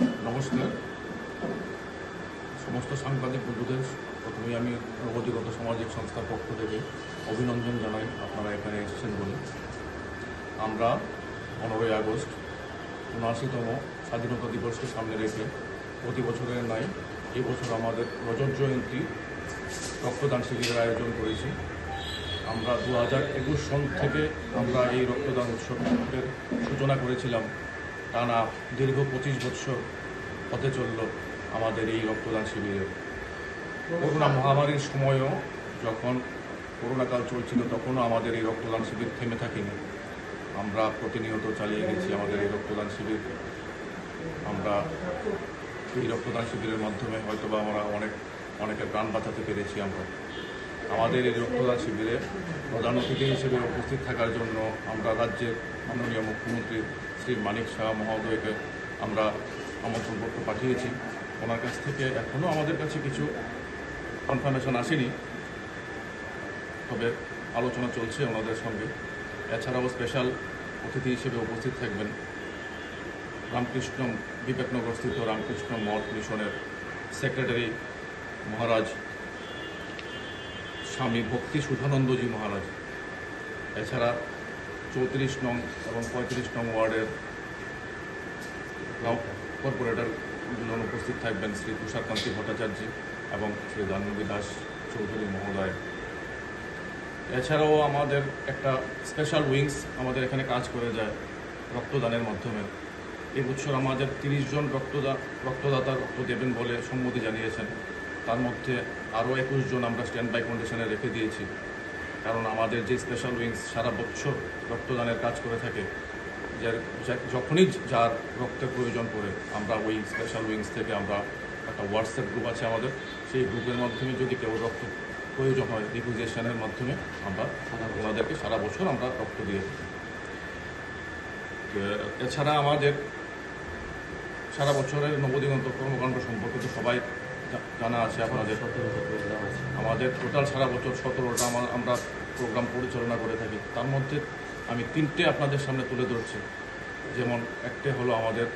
নমস্কার। সমস্ত সাংবাদিক বন্ধুদের প্রথমেই আমি নবদিগন্ত সামাজিক সংস্থার পক্ষ থেকে অভিনন্দন জানাই আপনারা এখানে এসেছেন বলে। আমরা পনেরোই আগস্ট উনআশিতম স্বাধীনতা দিবসকে সামনে রেখে প্রতি বছরের নাই এই বছর আমাদের রজত জয়ন্তী রক্তদান শিবিরের আয়োজন করেছি। আমরা দু হাজার একুশ সন থেকে আমরা এই রক্তদান উৎসবের সূচনা করেছিলাম। টানা দীর্ঘ পঁচিশ বছর হতে চলল আমাদের এই রক্তদান শিবিরে। করোনা মহামারীর সময়ও যখন করোনাকাল চলছিল, তখনও আমাদের এই রক্তদান শিবির থেমে থাকেনি। আমরা প্রতিনিয়ত চালিয়ে গেছি আমাদের এই রক্তদান শিবির। আমরা এই রক্তদান শিবিরের মাধ্যমে হয়তোবা আমরা অনেক, অনেকের প্রাণ বাঁচাতে পেরেছি আমরা। আমাদের এই রক্তদান শিবিরে প্রধান অতিথি হিসেবে উপস্থিত থাকার জন্য আমরা রাজ্যের মাননীয় মুখ্যমন্ত্রী শ্রী মানিক শাহ মহোদয়কে আমরা আমন্ত্রণপত্র পাঠিয়েছি। ওনার কাছ থেকে এখনও আমাদের কাছে কিছু কনফার্মেশন আসেনি। তবে আলোচনা চলছে ওনাদের সঙ্গে। এছাড়াও স্পেশাল অতিথি হিসেবে উপস্থিত থাকবেন রামকৃষ্ণ বিবেকনগরস্থিত রামকৃষ্ণ মঠ মিশনের সেক্রেটারি মহারাজ স্বামী ভক্তি সুধানন্দজি মহারাজ। এছাড়া চৌত্রিশ নং এবং পঁয়ত্রিশ নং ওয়ার্ডের কর্পোরেটর দুজন উপস্থিত থাকবেন শ্রী তুষারকান্তি ভট্টাচার্য এবং শ্রী জাহ্নবী দাস চৌধুরী মহোদয়। এছাড়াও আমাদের একটা স্পেশাল উইংস আমাদের এখানে কাজ করে যায় রক্তদানের মাধ্যমে। এই বছর আমাদের তিরিশ জন রক্তদা, রক্তদাতা রক্ত দেবেন বলে সম্মতি জানিয়েছেন। তার মধ্যে আরও একুশ জন আমরা স্ট্যান্ড বাই কন্ডিশনে রেখে দিয়েছি। কারণ আমাদের যে স্পেশাল উইংস সারা বছর রক্তদানের কাজ করে থাকে, যার যখনই যার রক্তের প্রয়োজন পড়ে, আমরা ওই স্পেশাল উইংস থেকে আমরা একটা হোয়াটসঅ্যাপ গ্রুপ আছে আমাদের, সেই গ্রুপের মাধ্যমে যদি কেউ রক্ত প্রয়োজন হয় রিকুইজেশনের মাধ্যমে আমরা ওনাদেরকে সারা বছর আমরা রক্ত দিয়ে থাকি। এছাড়া আমাদের সারা বছরের নবদিগন্ত কর্মকাণ্ড সম্পর্কে তো সবাই জানা আছে আপনাদের আমাদের। টোটাল সারা বছর সতেরোটা আমরা প্রোগ্রাম পরিচালনা করে থাকি। তার মধ্যে আমি তিনটে আপনাদের সামনে তুলে ধরছি। যেমন একটা হলো আমাদের